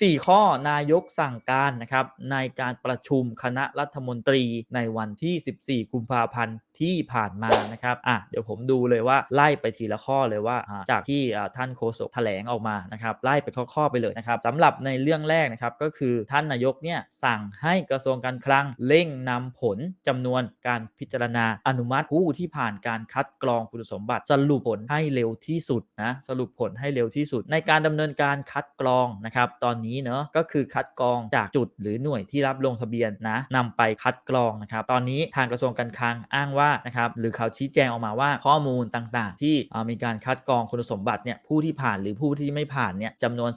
4 ข้อนายกสั่งการนะครับในการประชุมคณะรัฐมนตรีในวันที่ 14 กุมภาพันธ์ที่ผ่านมานะครับอะเดี๋ยวผมดูเลยว่าไล่ไปทีละข้อเลยว่า จากที่ท่านโฆษกแถลงออกมานะครับไล่ไปข้อๆไปเลยนะครับสำหรับในเรื่องแรกนะครับก็คือท่านนายกเนี่ยสั่งให้กระทรวงการคลังเร่งนำผลจำนวนการพิจารณาอนุมัติผู้ที่ผ่านการคัดกรองคุณสมบัติ สรุปผลให้เร็วที่สุดนะสรุปผลให้เร็วที่สุด ในการดำเนินการคัดกรองนะครับตอนนี้เนาะก็คือคัดกรองจากจุดหรือหน่วยที่รับลงทะเบียนนะนำไปคัดกรองนะครับตอนนี้ทางกระทรวงการคลังอ้างว่านะครับหรือเขาชี้แจงออกมาว่าข้อมูลต่างๆ ที่มีการคัดกรองคุณสมบัติเนี่ยผู้ที่ผ่านหรือผู้ที่ไม่ผ่านเนี่ยจำนวน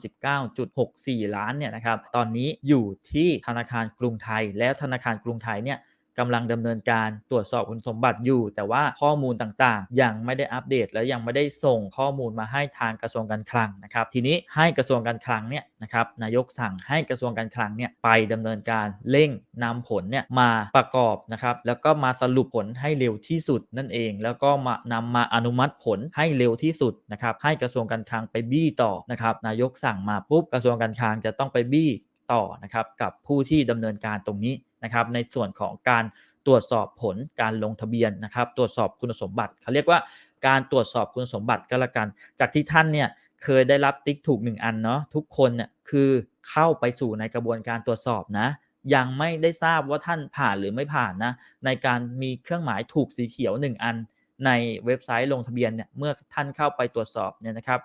19.64 ล้านเนี่ยนะครับตอนนี้อยู่ที่ธนาคารกรุงไทยแล้วธนาคารกรุงไทยเนี่ย กำลังดำเนินการตรวจสอบคุณสมบัติอยู่ แต่ว่าข้อมูลต่างๆ ยังไม่ได้อัปเดต และยังไม่ได้ส่งข้อมูลมาให้ทางกระทรวงการคลังนะครับ ทีนี้ให้กระทรวงการคลังเนี่ยนะครับนายกสั่งให้กระทรวงการคลังเนี่ยไปดำเนินการเร่งนำผลเนี่ยมาประกอบนะครับแล้วก็มาสรุปผลให้เร็วที่สุดนั่นเอง แล้วก็มานำมาอนุมัติผลให้เร็วที่สุดนะครับให้กระทรวงการคลังไปบี้ต่อนะครับนายกสั่งมาปุ๊บกระทรวงการคลังจะต้องไปบี้ ต่อนะครับกับผู้ที่ดำเนินการตรงนี้นะครับในส่วนของการตรวจสอบผลการลงทะเบียนนะครับ ตรวจสอบคุณสมบัติเขาเรียกว่าการตรวจสอบคุณสมบัติก็แล้วกัน จากที่ท่านเนี่ยเคยได้รับติ๊กถูก 1 อันเนาะทุกคนเนี่ยคือเข้าไปสู่ในกระบวนการตรวจสอบนะ ยังไม่ได้ทราบว่าท่านผ่านหรือไม่ผ่านนะในการมีเครื่องหมายถูกสีเขียว 1 อัน ในเว็บไซต์ลงทะเบียนเนี่ยเมื่อท่านเข้าไปตรวจสอบเนี่ยนะครับ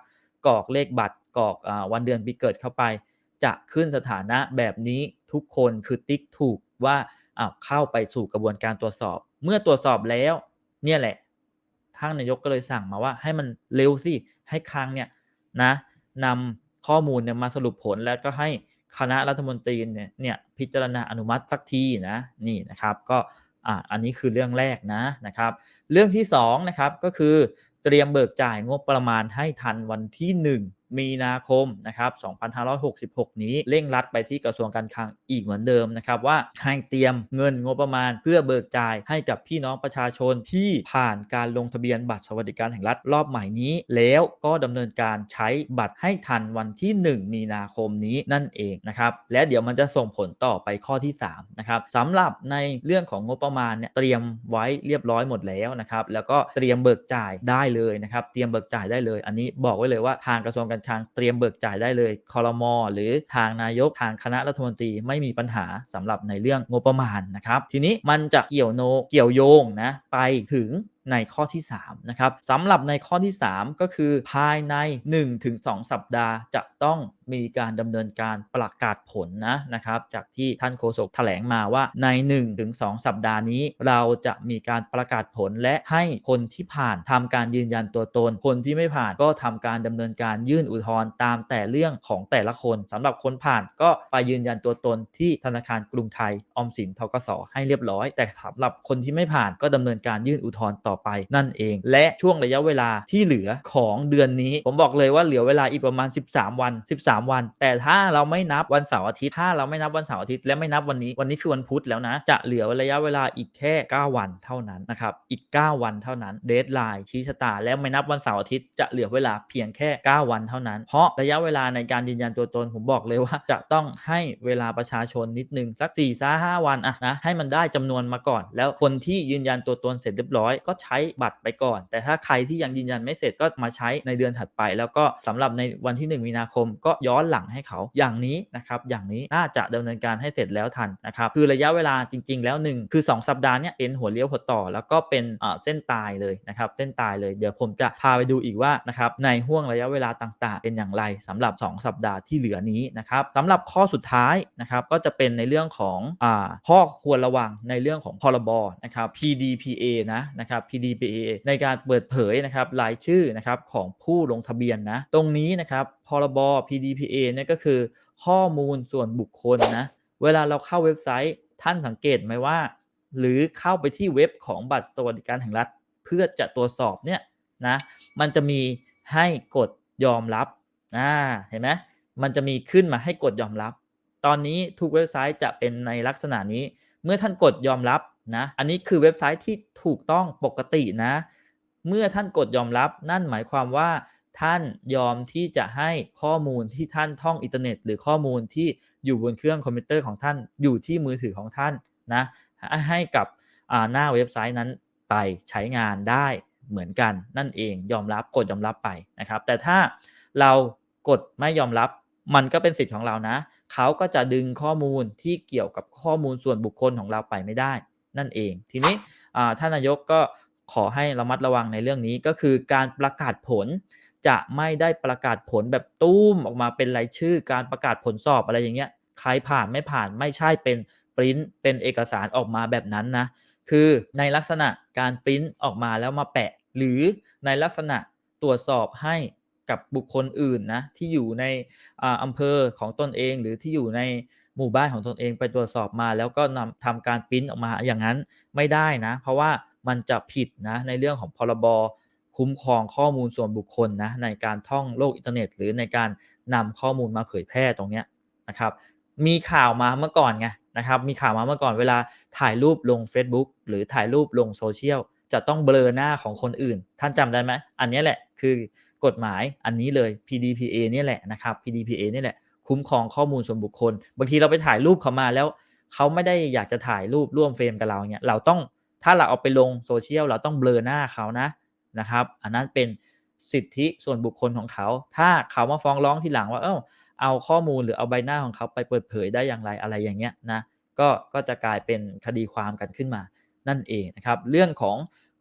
กรอกเลขบัตรกรอกอวันเดือนปีเกิดเข้าไป จะขึ้นสถานะแบบนี้ทุกคนคือติ๊กถูกว่าอ้าวเข้าไปสู่กระบวนการตรวจสอบ เมื่อตรวจสอบแล้ว เนี่ยแหละท่านนายกก็เลยสั่งมาว่าให้มันเร็วสิให้คลังเนี่ยนะนำข้อมูลเนี่ยมาสรุปผลแล้วก็ให้คณะรัฐมนตรีเนี่ยเนี่ยพิจารณาอนุมัติสักทีนะนี่นะครับก็อ่าอันนี้คือเรื่องแรกนะนะครับ เรื่องที่2นะครับก็คือเตรียมเบิกจ่ายงบประมาณให้ทันวันที่ 1มีนาคมนะครับ 2566 นี้เร่งรัดไปที่กระทรวงการคลังอีกเหมือนเดิมนะครับ ว่าให้เตรียมเงินงบประมาณ เพื่อเบิกจ่ายให้กับพี่น้องประชาชนที่ผ่านการลงทะเบียนบัตรสวัสดิการแห่งรัฐรอบใหม่นี้ แล้วก็ดำเนินการใช้บัตรให้ทันวันที่ 1 มีนาคมนี้นั่นเองนะครับ และเดี๋ยวมันจะส่งผลต่อไปข้อที่3นะครับสำหรับในเรื่องของงบประมาณเนี่ยเตรียมไว้เรียบร้อยหมดแล้วนะครับแล้วก็เตรียมเบิกจ่ายได้เลยนะครับ เตรียมเบิกจ่ายได้เลย อันนี้บอกไว้เลยว่าทางกระทรวงการคลังเตรียมเบิกจ่ายได้เลยคอรมอหรือทางนายกทางคณะรัฐมนตรีไม่มีปัญหาสำหรับในเรื่องงบประมาณนะครับ ทีนี้มันจะเกี่ยวโนเกี่ยวโยงนะไปถึง ในข้อที่3นะครับสำหรับในข้อที่ 3 ก็คือภายใน 1-2 สัปดาห์จะต้องมีการดำเนินการประกาศผลนะนะครับ จากที่ท่านโฆษกแถลงมาว่าใน 1-2 สัปดาห์นี้ เราจะมีการประกาศผลและให้คนที่ผ่านทำการยืนยันตัวตน คนที่ไม่ผ่านก็ทำการดำเนินการยื่นอุทธรณ์ตามแต่เรื่องของแต่ละคนสำหรับคนผ่านก็ไปยืนยันตัวตนที่ธนาคารกรุงไทยออมสินทกสให้เรียบร้อย แต่สำหรับคนที่ไม่ผ่านก็ดำเนินการยื่นอุทธรณ์ต่อไปนั่นเอง และช่วงระยะเวลาที่เหลือของเดือนนี้ ผมบอกเลยว่าเหลือเวลาอีกประมาณ 13 วัน 13 วัน แต่ถ้าเราไม่นับวันเสาร์อาทิตย์ถ้าเราไม่นับวันเสาร์อาทิตย์และไม่นับวันนี้วันนี้คือวันพุธแล้วนะ จะเหลือระยะเวลาอีกแค่ 9 วันเท่านั้นนะครับอีก 9 วันเท่านั้นเดทไลน์ชี้ชะตาแล้วไม่นับวันเสาร์อาทิตย์จะเหลือเวลาเพียงแค่ 9 วันเท่านั้น เพราะระยะเวลาในการยืนยันตัวตนผมบอกเลยว่าจะต้องให้เวลาประชาชนนิดนึงสัก4ี่ซ่าห้าวันอะนะให้มันได้จำนวนมาก่อน แล้วคนที่ยืนยันตัวตนเสร็จเรียบร้อยก็ใช้บัตรไปก่อน แต่ถ้าใครที่ยังยืนยันไม่เสร็จก็มาใช้ในเดือนถัดไป แล้วก็สำหรับในวันที่ 1 มีนาคมก็ย้อนหลังให้เขาอย่างนี้นะครับอย่างนี้น่าจะดำเนินการให้เสร็จแล้วทันนะครับคือระยะเวลาจริง ๆ แล้ว 1 คือ 2 สัปดาห์เนี้ยเป็นหัวเลี้ยวหัวต่อ แล้วก็เป็นเส้นตายเลยนะครับเส้นตายเลยเดี๋ยวผมจะพาไปดูอีกว่านะครับในห่วงระยะเวลาต่าง ๆ เป็นอย่างไรสำหรับ 2 สัปดาห์ที่เหลือนี้นะครับสำหรับข้อสุดท้ายนะครับก็จะเป็นในเรื่องของอ่าข้อควรระวังในเรื่องของพรบนะครับ PDPA นะนะครับ PDPA ในการเปิดเผยนะครับรายชื่อนะครับของผู้ลงทะเบียนนะตรงนี้นะครับพรบ PDPA เนี่ยก็คือข้อมูลส่วนบุคคลนะเวลาเราเข้าเว็บไซต์ท่านสังเกตไหมว่า หรือเข้าไปที่เว็บของบัตรสวัสดิการแห่งรัฐ เพื่อจะตรวจสอบเนี่ยนะมันจะมีให้กดยอมรับอ่าเห็นไหมมันจะมีขึ้นมาให้กดยอมรับ ตอนนี้ทุกเว็บไซต์จะเป็นในลักษณะนี้ เมื่อท่านกดยอมรับ นะอันนี้คือเว็บไซต์ที่ถูกต้องปกตินะ เมื่อท่านกดยอมรับนั่นหมายความว่า ท่านยอมที่จะให้ข้อมูลที่ท่านท่องอินเทอร์เน็ต หรือข้อมูลที่อยู่บนเครื่องคอมพิวเตอร์ของท่านอยู่ที่มือถือของท่านนะให้กับหน้าเว็บไซต์นั้นไปใช้งานได้เหมือนกันนั่นเองยอมรับกดยอมรับไปนะครับ แต่ถ้าเรากดไม่ยอมรับมันก็เป็นสิทธิ์ของเรานะ เขาก็จะดึงข้อมูลที่เกี่ยวกับข้อมูลส่วนบุคคลของเราไปไม่ได้ นั่นเอง ทีนี้ท่านนายกก็ขอให้ระมัดระวังในเรื่องนี้ก็คือการประกาศผลจะไม่ได้ประกาศผลแบบตุ้มออกมาเป็นรายชื่อ การประกาศผลสอบอะไรอย่างเงี้ยใครผ่านไม่ผ่านไม่ใช่เป็นปริ้นเป็นเอกสารออกมาแบบนั้นนะคือในลักษณะการปริ้นออกมาแล้วมาแปะ หรือในลักษณะตรวจสอบให้กับบุคคลอื่นนะที่อยู่ในอำเภอของตนเองหรือที่อยู่ใน หมู่บ้านของตนเองไปตรวจสอบมาแล้วก็นำทำการปริ้นออกมาอย่างนั้นไม่ได้นะ เพราะว่ามันจะผิดนะในเรื่องของพรบคุ้มครองข้อมูลส่วนบุคคลนะในการท่องโลกอินเทอร์เน็ต หรือในการนำข้อมูลมาเผยแพร่ตรงนี้นะครับมีข่าวมาเมื่อก่อนไงนะครับมีข่าวมาเมื่อก่อนเวลาถ่ายรูปลง Facebook หรือถ่ายรูปลงโซเชียลจะต้องเบลอหน้าของคนอื่น ท่านจำได้ไหมอันนี้แหละคือกฎหมายอันนี้เลย PDPA นี่แหละนะครับ PDPA นี่แหละ คุ้มครองข้อมูลส่วนบุคคล บางทีเราไปถ่ายรูปเขามาแล้วเขาไม่ได้อยากจะถ่ายรูปร่วมเฟรมกับเราเนี่ยเราต้องถ้าเราเอาไปลงโซเชียลเราต้องเบลอหน้าเขานะนะครับ อันนั้นเป็นสิทธิส่วนบุคคลของเขา ถ้าเขามาฟ้องร้องทีหลังว่าเออเอาข้อมูลหรือเอาใบหน้าของเขาไปเปิดเผยได้อย่างไรอะไรอย่างเงี้ยนะก็ก็จะกลายเป็นคดีความกันขึ้นมานั่นเองนะครับ เรื่องของ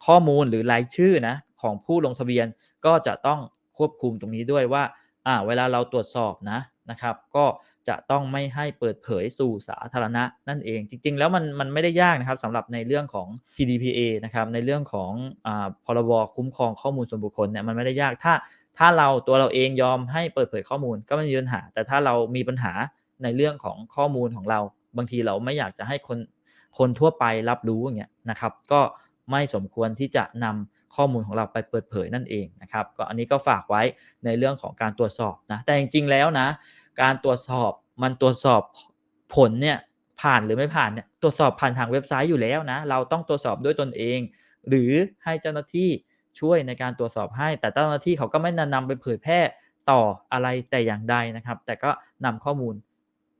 ข้อมูลหรือรายชื่อนะของผู้ลงทะเบียนก็จะต้องควบคุมตรงนี้ด้วยว่าอ่าเวลาเราตรวจสอบนะ นะครับ ก็จะต้องไม่ให้เปิดเผยสู่สาธารณะนั่นเอง จริง ๆ แล้วมันมันไม่ได้ยากนะครับสำหรับในเรื่องของ PDPA นะครับในเรื่องของอ่าพรบคุ้มครองข้อมูลส่วนบุคคลเนี่ยมันไม่ได้ยากถ้าถ้าเราตัวเราเองยอมให้เปิดเผยข้อมูลก็ไม่มีปัญหา แต่ถ้าเรามีปัญหาในเรื่องของข้อมูลของเรา บางทีเราไม่อยากจะให้คนคนทั่วไปรับรู้อย่างเงี้ยนะครับ ก็ไม่สมควรที่จะนำ ข้อมูลของเราไปเปิดเผยนั่นเองนะครับก็อันนี้ก็ฝากไว้ในเรื่องของการตรวจสอบนะแต่จริงๆแล้วนะ การตรวจสอบมันตรวจสอบผลเนี่ยผ่านหรือไม่ผ่านเนี่ยตรวจสอบผ่านทางเว็บไซต์อยู่แล้วนะเราต้องตรวจสอบด้วยตนเอง หรือให้เจ้าหน้าที่ช่วยในการตรวจสอบให้ แต่เจ้าหน้าที่เขาก็ไม่นำไปเผยแพร่ต่ออะไรแต่อย่างใดนะครับ แต่ก็นำข้อมูล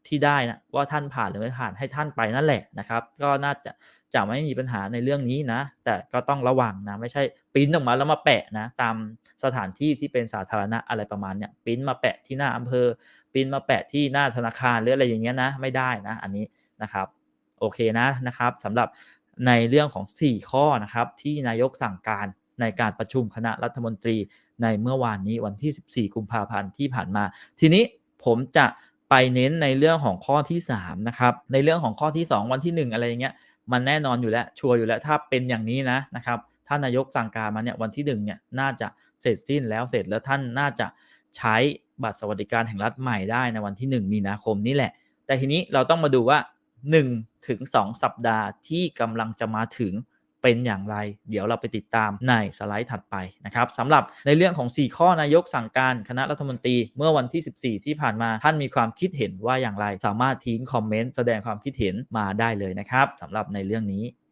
ที่ได้นะว่าท่านผ่านหรือไม่ผ่านให้ท่านไปนั่นแหละนะครับ ก็น่าจะจะไม่มีปัญหาในเรื่องนี้นะ แต่ก็ต้องระวังนะ ไม่ใช่ปิ้นออกมาแล้วมาแปะนะ ตามสถานที่ที่เป็นสาธารณะอะไรประมาณเนี้ยปิ้นมาแปะที่หน้าอำเภอปิ้นมาแปะที่หน้าธนาคารหรืออะไรอย่างเงี้ยนะไม่ได้นะอันนี้นะครับโอเคนะนะครับสำหรับในเรื่องของ 4 ข้อนะครับ ที่นายกสั่งการในการประชุมคณะรัฐมนตรีในเมื่อวานนี้วันที่ 14 กุมภาพันธ์ที่ผ่านมา ทีนี้ผมจะ ไปเน้นในเรื่องของข้อที่3นะครับในเรื่องของข้อที่ 2 วันที่ 1 อะไรอย่างเงี้ยมันแน่นอนอยู่แล้วชัวร์อยู่แล้วถ้าเป็นอย่างนี้นะนะครับท่านนายกสั่งการมาเนี่ยวันที่1เนี่ยน่าจะเสร็จสิ้นแล้วเสร็จแล้วท่านน่าจะใช้บัตรสวัสดิการแห่งรัฐใหม่ได้ในวันที่ 1 มีนาคมนี่แหละ แต่ทีนี้เราต้องมาดูว่า 1 ถึง 2 สัปดาห์ที่กำลังจะมาถึง เป็นอย่างไร เดี๋ยวเราไปติดตามในสไลด์ถัดไปนะครับสำหรับในเรื่องของ 4 ข้อนายกสั่งการคณะรัฐมนตรีเมื่อวันที่ 14 ที่ผ่านมาท่านมีความคิดเห็นว่าอย่างไร สามารถทิ้งคอมเมนต์แสดงความคิดเห็นมาได้เลยนะครับสำหรับในเรื่องนี้